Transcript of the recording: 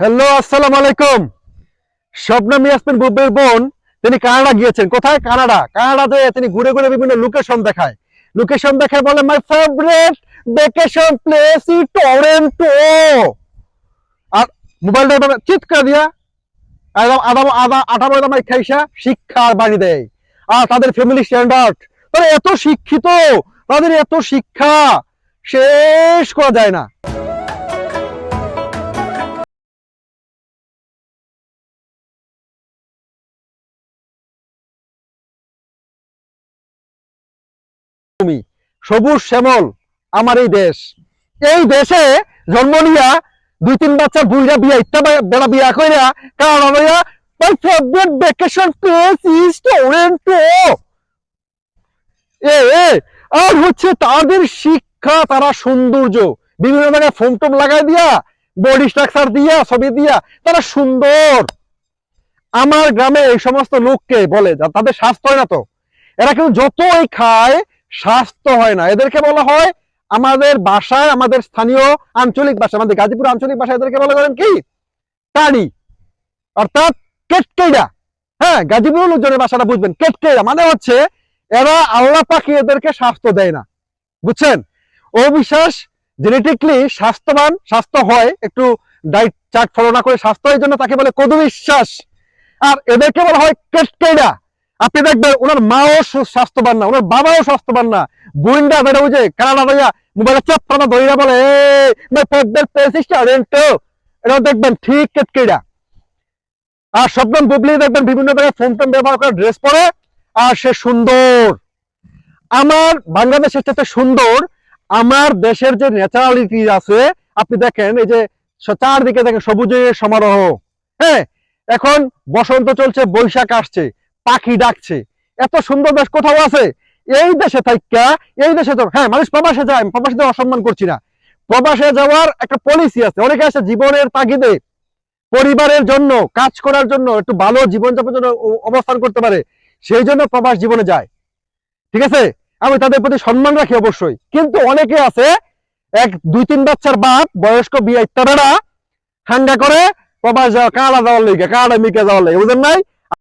Hello, আসসালামু আলাইকুম। স্বপ্ন ইয়াসমিন বুবের বোন, তিনি কানাডা গিয়েছেন। কোথায়? কানাডা। কানাডাতে তিনি ঘুরে ঘুরে বিভিন্ন লোকেশন দেখায়। লোকেশন দেখায় বলে মাই ফেভারিট ভ্যাকেশন প্লেস ই টরেন্টো আর মোবাইলটা এভাবে চিৎকার দিয়া। একদম আদা আদা আটা ময়দা মাই খাইসা, শিক্ষার বাড়ি দেয়। আর তাদের ফ্যামিলি স্ট্যান্ডার্ড তারা এত শিক্ষিত, তাদের এত শিক্ষা, শেষ করা যায় না। তুমি। সবুজ শ্যামল, আমার এই দেশ। এই দেশে জন্ম নিয়া দুই তিন বাচ্চার বুড়িরা বিয়া ইত্যা বেড়া বিয়া কইরা কারণ আমরা my favourite vacation place is a আর হচ্ছে তাদের শিক্ষা, তারা সৌন্দর্য। বিভিন্ন জায়গায় ফোম টোম লাগাই দিয়া বডি স্ট্রাকচার দিয়া, ছবি দিয়া, তারা সুন্দর। আমার গ্রামে এই সমস্ত লোককে বলে তাদের স্বাস্থ্য হয় না তো। এরা কিন্তু যতই খায় স্বাস্থ্য হয় না। এদেরকে বলা হয় আমাদের বাসায় আমাদের স্থানীয় আঞ্চলিক ভাষা, আমাদের গাজীপুর আঞ্চলিক ভাষা এদেরকে বলা করেন কি? টাড়ি অর্থাৎ কেটকেইডা হ্যাঁ গাজীপুর লোকজনের ভাষাটা বুঝবেন। কেটকেইডা মানে হচ্ছে এরা আল্লাহ পাখি এদেরকে স্বাস্থ্য দেয় না। বুঝছেন? অবিশ্বাস জেনেটিকলি স্বাস্থ্যবান, স্বাস্থ্য হয়, একটু ডাইট চার্ট ফলো না করে স্বাস্থ্য এই জন্য তাকে বলে কদু বিশ্বাস আর এদেরকে বলা হয় কেটকেইডা আপনি দেখবেন ওনার মাও স্বাস্থ্যবান না, ওনার বাবাও স্বাস্থ্যবান না। বুইন্ডা বেড়ে যে কানাডা ভাইয়া মোবাইলে চাপটা ধরিয়া বলে এটা দেখবেন ঠিক কেটকেইডা আর শবনম বুবলি দেখবেন বিভিন্ন জায়গায় ফোন টোন ব্যবহার করে ড্রেস পরে, আর সে সুন্দর। আমার বাংলাদেশের সাথে সুন্দর, আমার দেশের যে ন্যাচারালিটি আছে, আপনি দেখেন এই যে চারদিকে দেখেন সবুজের সমারোহ। হ্যাঁ এখন বসন্ত চলছে, বৈশাখ আসছে। পাখি ডাকছে। এত সুন্দর দেশ কোথাও আছে? এই দেশে থাইকা, এই দেশে তো হ্যাঁ মানুষ প্রবাসে যায়, আমি প্রবাসীদের অসম্মান করছি না। প্রবাসে যাওয়ার একটা পলিসি আছে। অনেকে আছে জীবনের তাগিদে, পরিবারের জন্য, কাজ করার জন্য, একটু ভালো জীবনযাপনের জন্য অবস্থান করতে পারে। সেই জন্য প্রবাস জীবনে যায়। ঠিক আছে? আমি তাদের প্রতি সম্মান রাখি অবশ্যই। কিন্তু অনেকে আছে, এক, দুই, তিন বাচ্চার বাপ, বয়স্ক বিয়ে ইত্যাদিরা হাঙ্গা করে প্রবাস যাওয়া কানাডা যাওয়ার লেগে কানাডা মিকে যাওয়ার লেগে বুঝলেন নাই?